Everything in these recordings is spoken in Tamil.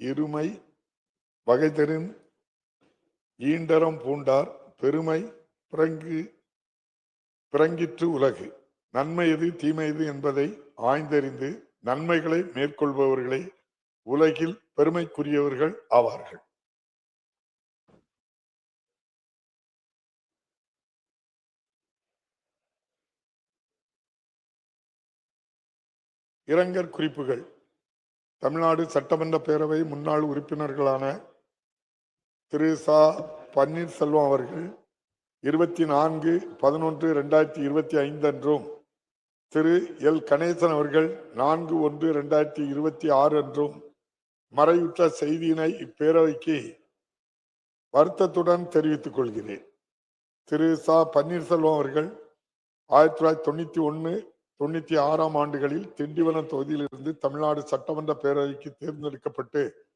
இருமை வகைதெறின் ஈண்டரம் பூண்டார் பெருமை பிறங்கு பிறங்கிற்று உலகு. நன்மை எது தீமை எது என்பதை ஆய்ந்தறிந்து நன்மைகளை மேற்கொள்பவர்களே உலகில் பெருமைக்குரியவர்கள் ஆவார்கள். இரங்கற் குறிப்புகள் தமிழ்நாடு சட்டமன்ற பேரவை முன்னாள் உறுப்பினர்களான திரு. சா. பன்னீர்செல்வம் அவர்கள் இருபத்தி நான்கு பதினொன்று ரெண்டாயிரத்தி இருபத்தி ஐந்து அன்றும் திரு. எல். கணேசன் அவர்கள் நான்கு ஒன்று ரெண்டாயிரத்தி இருபத்தி ஆறு அன்றும் மறைவுற்ற செய்தியினை இப்பேரவைக்கு வருத்தத்துடன் தெரிவித்துக் கொள்கிறேன். திரு. சா. பன்னீர்செல்வம் அவர்கள் ஆயிரத்தி தொள்ளாயிரத்தி தொண்ணூத்தி ஒன்று தொண்ணூத்தி ஆறாம் ஆண்டுகளில் திண்டிவனம் தொகுதியிலிருந்து தமிழ்நாடு சட்டமன்ற பேரவைக்கு தேர்ந்தெடுக்கப்பட்டு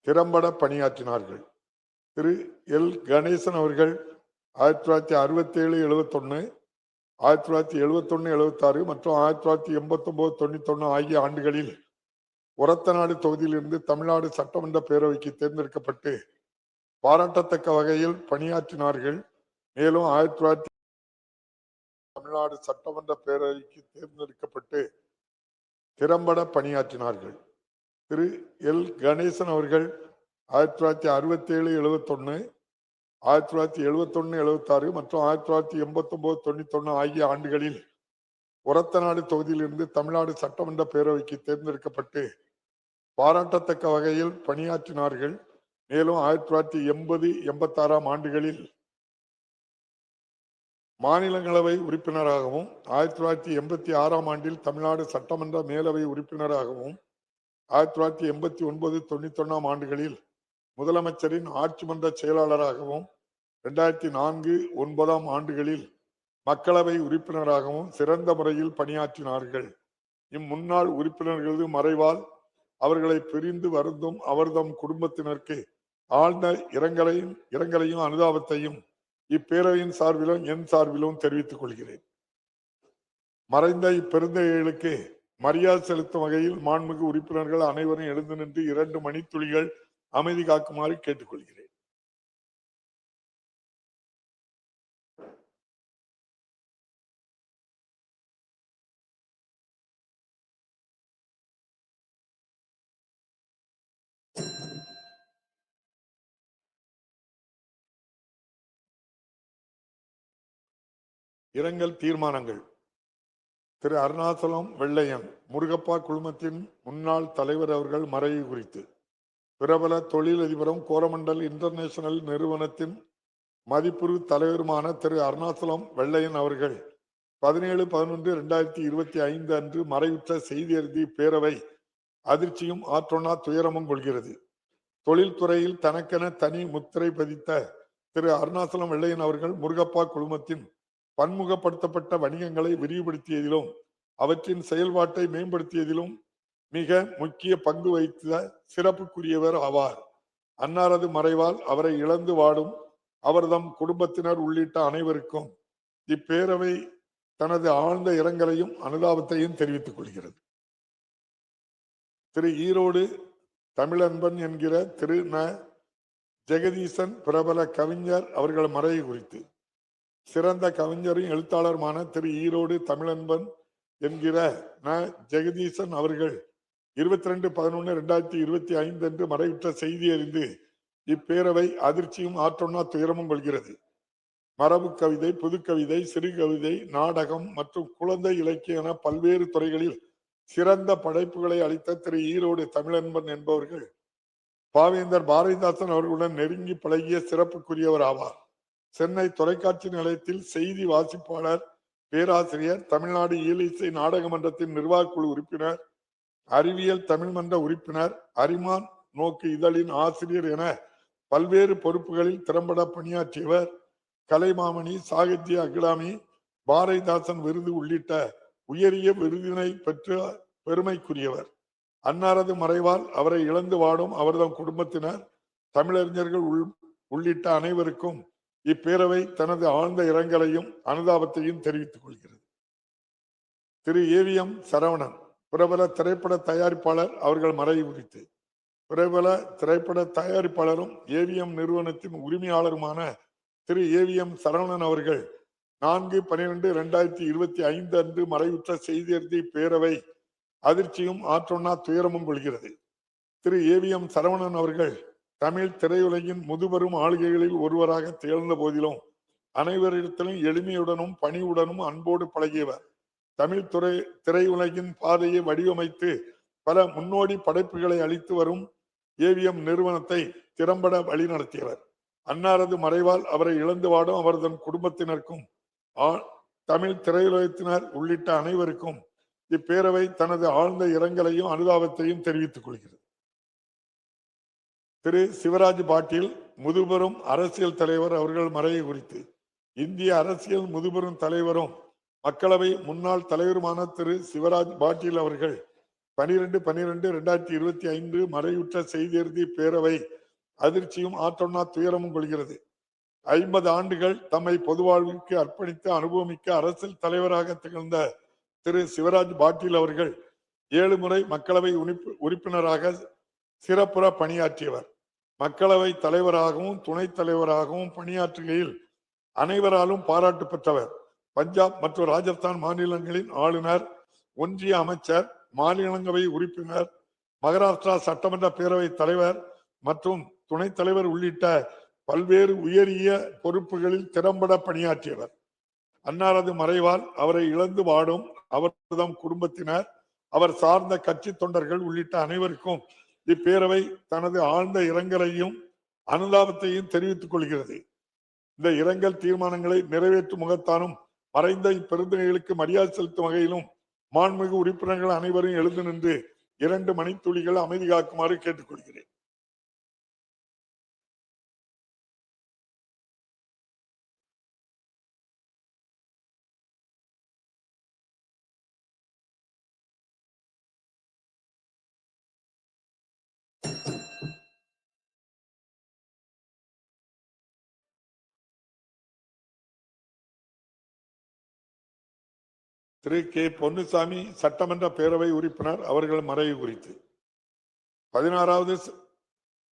திறம்பட பணியாற்றினார்கள். திரு. எல். கணேசன் அவர்கள் ஆயிரத்தி தொள்ளாயிரத்தி அறுபத்தி ஏழு எழுபத்தொன்னு ஆயிரத்தி தொள்ளாயிரத்தி எழுபத்தொன்னு எழுபத்தாறு மற்றும் ஆயிரத்தி தொள்ளாயிரத்தி எண்பத்தொம்போது தொண்ணூத்தொன்னு ஆகிய ஆண்டுகளில் உரத்தநாடு தொகுதியிலிருந்து தமிழ்நாடு சட்டமன்ற பேரவைக்கு தேர்ந்தெடுக்கப்பட்டு பாராட்டத்தக்க வகையில் பணியாற்றினார்கள். மேலும் ஆயிரத்தி தொள்ளாயிரத்தி தமிழ்நாடு சட்டமன்ற பேரவைக்கு தேர்ந்தெடுக்கப்பட்டு திறம்பட பணியாற்றினார்கள். திரு. எல். கணேசன் அவர்கள் ஆயிரத்தி தொள்ளாயிரத்தி அறுபத்தி ஏழு எழுபத்தொன்னு ஆயிரத்தி தொள்ளாயிரத்தி எழுபத்தொன்னு எழுபத்தாறு மற்றும் ஆயிரத்தி தொள்ளாயிரத்தி எண்பத்தி ஒன்பது தொண்ணூத்தொன்னு ஆகிய ஆண்டுகளில் உரத்தநாடு தொகுதியிலிருந்து தமிழ்நாடு சட்டமன்ற பேரவைக்கு தேர்ந்தெடுக்கப்பட்டு பாராட்டத்தக்க வகையில் பணியாற்றினார்கள். மேலும் ஆயிரத்தி தொள்ளாயிரத்தி எண்பது எண்பத்தாறாம் ஆண்டுகளில் மாநிலங்களவை உறுப்பினராகவும் ஆயிரத்தி தொள்ளாயிரத்தி எண்பத்தி ஆறாம் ஆண்டில் தமிழ்நாடு சட்டமன்ற மேலவை உறுப்பினராகவும் ஆயிரத்தி தொள்ளாயிரத்தி எண்பத்தி ஒன்பது தொண்ணூத்தி ஒன்னாம் ஆண்டுகளில் முதலமைச்சரின் ஆட்சி மன்ற செயலாளராகவும் இரண்டாயிரத்தி நான்கு ஒன்பதாம் ஆண்டுகளில் மக்களவை உறுப்பினராகவும் சிறந்த முறையில் பணியாற்றினார்கள். இம்முன்னாள் உறுப்பினர்களது மறைவால் அவர்களை பிரிந்து வருந்தும் அவர்தம் குடும்பத்தினருக்கு ஆழ்ந்த இரங்கலையும் இரங்கலையும் அனுதாபத்தையும் இப்பேரவையின் சார்பிலும் என் சார்பிலும் தெரிவித்துக் கொள்கிறேன். மறைந்த இப்பெருந்தைகளுக்கு மரியாதை செலுத்தும் வகையில் மாண்புமிகு உறுப்பினர்கள் அனைவரும் எழுந்து நின்று இரண்டு மணித்துளிகள் அமைதி காக்குமாறு கேட்டுக்கொள்கிறேன். இரங்கல் தீர்மானங்கள். திரு அருணாச்சலம் வெள்ளையன் முருகப்பா குழுமத்தின் முன்னாள் தலைவர் அவர்கள் மறைவு குறித்து. பிரபல தொழிலதிபரும் கோரமண்டல் இன்டர்நேஷனல் நிறுவனத்தின் மதிப்புறு தலைவருமான திரு அருணாச்சலம் வெள்ளையன் அவர்கள் பதினேழு பதினொன்று இரண்டாயிரத்தி இருபத்தி ஐந்து அன்று மறைவுற்ற செய்தி அறிதி பேரவை அதிர்ச்சியும் ஆற்றொன்னா துயரமும் கொள்கிறது. தொழில்துறையில் தனக்கென தனி முத்திரை பதித்த திரு அருணாசலம் வெள்ளையன் அவர்கள் முருகப்பா குழுமத்தின் பன்முகப்படுத்தப்பட்ட வணிகங்களை விரிவுபடுத்தியதிலும் அவற்றின் செயல்பாட்டை மேம்படுத்தியதிலும் மிக முக்கிய பங்கு வகித்த சிறப்புக்குரியவர் ஆவார். அன்னாரது மறைவால் அவரை இழந்து வாடும் அவர்தம் குடும்பத்தினர் உள்ளிட்ட அனைவருக்கும் இப்பேரவை தனது ஆழ்ந்த இரங்கலையும் அனுதாபத்தையும் தெரிவித்துக் கொள்கிறது. திரு ஈரோடு தமிழன்பன் என்கிற திரு ந. ஜெகதீசன் பிரபல கவிஞர் அவர்கள் மறைவு குறித்து சிறந்த கவிஞரும் எழுத்தாளருமான திரு ஈரோடு தமிழன்பன் என்கிற ந. ஜெகதீசன் அவர்கள் இருபத்தி ரெண்டு பதினொன்று ரெண்டாயிரத்தி இருபத்தி ஐந்து அன்று மறைவிட்ட செய்தி அறிந்து இப்பேரவை அதிர்ச்சியும் ஆற்றொன்னா துயரமும் கொள்கிறது. மரபு கவிதை புதுக்கவிதை சிறுகவிதை நாடகம் மற்றும் குழந்தை இலக்கிய என பல்வேறு துறைகளில் சிறந்த படைப்புகளை அளித்த திரு ஈரோடு தமிழன்பன் என்பவர்கள் பாவேந்தர் பாரதிதாசன் அவர்களுடன் நெருங்கி பழகிய சிறப்புக்குரியவர் ஆவார். சென்னை தொலைக்காட்சி நிலையத்தில் செய்தி வாசிப்பாளர் பேராசிரியர் தமிழ்நாடு ஈழிசை நாடக மன்றத்தின் நிர்வாக குழு உறுப்பினர் அறிவியல் தமிழ் மன்ற உறுப்பினர் அரிமான் நோக்கு இதழின் ஆசிரியர் என பல்வேறு பொறுப்புகளில் திறம்பட பணியாற்றியவர். கலைமாமணி சாகித்ய அகிலாமி பாரதிதாசன் விருது உள்ளிட்ட உயரிய விருதினை பெற்ற பெருமைக்குரியவர். அன்னாரது மறைவால் அவரை இழந்து வாடும் அவர்தம் குடும்பத்தினர் தமிழறிஞர்கள் உள்- உள்ளிட்ட அனைவருக்கும் இப்பேரவை தனது ஆழ்ந்த இரங்கலையும் அனுதாபத்தையும் தெரிவித்துக் கொள்கிறது. திரு. ஏவிஎம் சரவணன் பிரபல திரைப்பட தயாரிப்பாளர் அவர்கள் மறைவு குறித்து பிரபல திரைப்பட தயாரிப்பாளரும் ஏவிஎம் நிறுவனத்தின் உரிமையாளருமான திரு. ஏவிஎம் சரவணன் அவர்கள் நான்கு பனிரெண்டு இரண்டாயிரத்தி இருபத்தி ஐந்து அன்று மறைவுற்ற செய்தியறிதி பேரவை அதிர்ச்சியும் ஆற்றொன்னா துயரமும் கொள்கிறது. திரு. ஏவிஎம் சரவணன் அவர்கள் தமிழ் திரையுலகின் முதுபெரும் ஆளுகைகளில் ஒருவராக திகழ்ந்த போதிலும் அனைவரிடத்திலும் எளிமையுடனும் பணிவுடனும் அன்போடு பழகியவர். தமிழ் துறை திரையுலகின் பாதையை வடிவமைத்து பல முன்னோடி படைப்புகளை அளித்து வரும் ஏவிஎம் நிறுவனத்தை திறம்பட வழிநடத்தியவர். அன்னாரது மறைவால் அவரை இழந்து வாடும் அவரது குடும்பத்தினருக்கும் ஆ- தமிழ் திரையுலகத்தினர் உள்ளிட்ட அனைவருக்கும் இப்பேரவை தனது ஆழ்ந்த இரங்கலையும் அனுதாபத்தையும் தெரிவித்துக் கொள்கிறது. திரு சிவராஜ் பாட்டீல் முதுபெரும் அரசியல் தலைவர் அவர்கள் மறைவு குறித்து. இந்திய அரசியல் முதுபெரும் தலைவரும் மக்களவை முன்னாள் தலைவருமான திரு சிவராஜ் பாட்டீல் அவர்கள் பனிரெண்டு பனிரெண்டு இரண்டாயிரத்தி இருபத்தி ஐந்து மறைவுற்ற செய்தியறுதி பேரவை அதிர்ச்சியும் ஆற்றொன்னா துயரமும் கொள்கிறது. ஐம்பது ஆண்டுகள் தம்மை பொது வாழ்விற்கு அர்ப்பணித்து அனுபவமிக்க அரசியல் தலைவராக திகழ்ந்த திரு சிவராஜ் பாட்டீல் அவர்கள் ஏழு முறை மக்களவை உறுப்பினராக சிறப்புற பணியாற்றியவர். மக்களவை தலைவராகவும் துணைத் தலைவராகவும் பணியாற்றுகையில் அனைவராலும் பாராட்டு பெற்றவர். பஞ்சாப் மற்றும் ராஜஸ்தான் மாநிலங்களின் ஆளுநர் ஒன்றிய அமைச்சர் மாநிலங்களவை உறுப்பினர் மகாராஷ்டிரா சட்டமன்ற பேரவைத் தலைவர் மற்றும் துணைத் தலைவர் உள்ளிட்ட பல்வேறு உயரிய பொறுப்புகளில் திறம்பட பணியாற்றியவர். அன்னாரது மறைவால் அவரை இழந்து வாடும் அவர்தம் குடும்பத்தினர் அவர் சார்ந்த கட்சி தொண்டர்கள் உள்ளிட்ட அனைவருக்கும் இப்பேரவை தனது ஆழ்ந்த இரங்கலையும் அனுதாபத்தையும் தெரிவித்துக் கொள்கிறது. இந்த இரங்கல் தீர்மானங்களை நிறைவேற்றும் முகத்தானும் மறைந்த இப்பெருந்தகைகளுக்கு மரியாதை செலுத்தும் வகையிலும் மாண்புமிகு உறுப்பினர்கள் அனைவரும் எழுந்து நின்று இரண்டு மணித்துளிகள் அமைதி காக்குமாறு கேட்டுக்கொள்கிறேன். திரு கே. பொன்னுசாமி சட்டமன்ற பேரவை உறுப்பினர் அவர்கள் மறைவு குறித்து. பதினாறாவது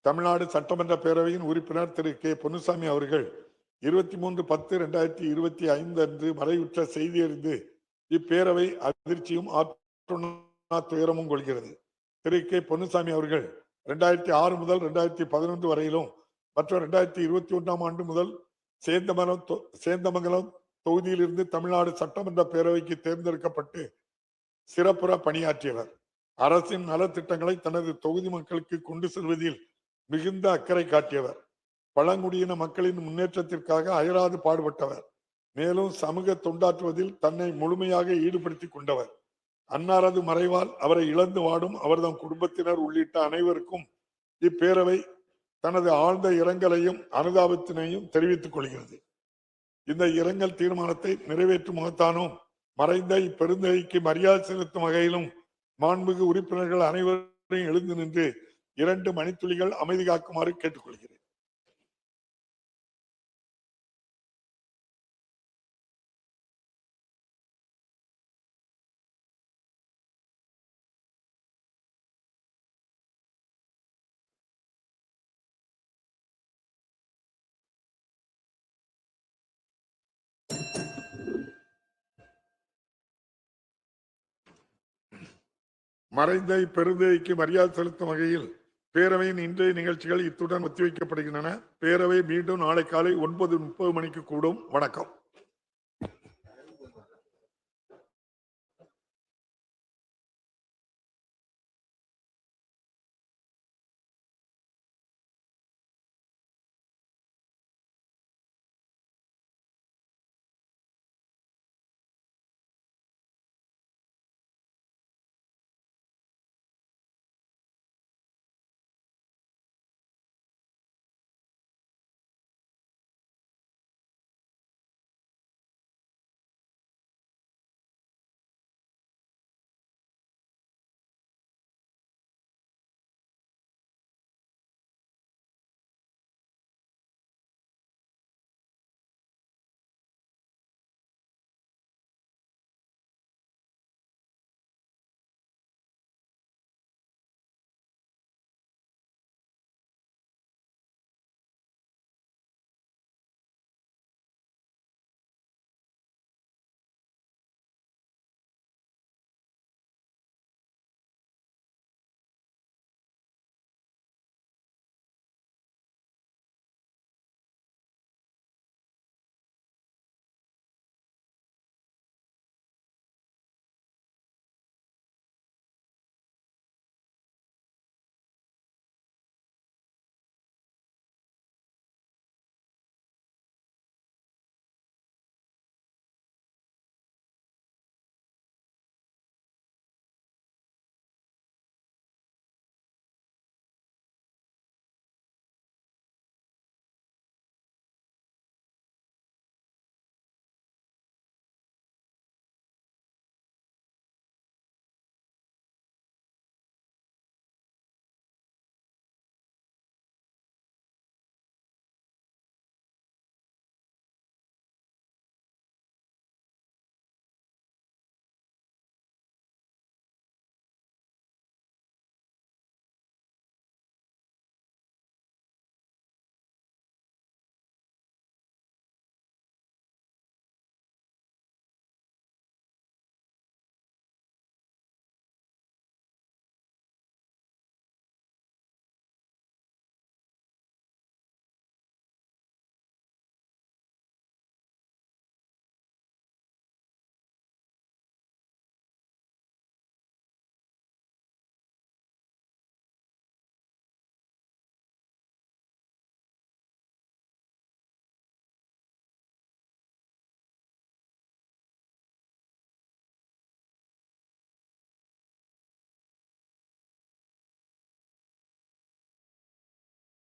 தமிழ்நாடு சட்டமன்ற பேரவையின் உறுப்பினர் திரு கே. பொன்னுசாமி அவர்கள் இருபத்தி மூன்று பத்து ரெண்டாயிரத்தி இருபத்தி ஐந்து அன்று மறைவுற்ற செய்தி அறிந்து இப்பேரவை அதிர்ச்சியும் ஆற்றுணா துயரமும் கொள்கிறது. திரு கே. பொன்னுசாமி அவர்கள் ரெண்டாயிரத்தி ஆறு முதல் ரெண்டாயிரத்தி பதினொன்று வரையிலும் மற்றும் ரெண்டாயிரத்தி இருபத்தி ஒன்றாம் ஆண்டு முதல் சேந்தமரம் தொ- சேந்தமங்கலம் தொகுதியிலிருந்து தமிழ்நாடு சட்டமன்ற பேரவைக்கு தேர்ந்தெடுக்கப்பட்டு சிறப்புற பணியாற்றியவர். அரசின் நலத்திட்டங்களை தனது தொகுதி மக்களுக்கு கொண்டு செல்வதில் மிகுந்த அக்கறை காட்டியவர். பழங்குடியின மக்களின் முன்னேற்றத்திற்காக அயராது பாடுபட்டவர். மேலும் சமூக தொண்டாற்றுவதில் தன்னை முழுமையாக ஈடுபடுத்தி கொண்டவர். அன்னாரது மறைவால் அவரை இழந்து வாடும் அவர்தம் குடும்பத்தினர் உள்ளிட்ட அனைவருக்கும் இப்பேரவை தனது ஆழ்ந்த இரங்கலையும் அனுதாபத்தினையும் தெரிவித்துக் கொள்கிறது. இந்த இரங்கல் தீர்மானத்தை நிறைவேற்றும் முகத்தானும் மறைந்த இப்பெருந்தகைக்கு மரியாதை செலுத்தும் வகையிலும் மாண்புமிகு உறுப்பினர்கள் அனைவரையும் எழுந்து நின்று இரண்டு மணித்துளிகள் அமைதி காக்குமாறு கேட்டுக்கொள்கிறேன். மறைந்தை பெருந்தைக்கு மரியாதை செலுத்தும் வகையில் பேரவையின் இன்றைய நிகழ்ச்சிகள் இத்துடன் ஒத்திவைக்கப்படுகின்றன. பேரவை மீண்டும் நாளை காலை ஒன்பது முப்பது மணிக்கு கூடும். வணக்கம்.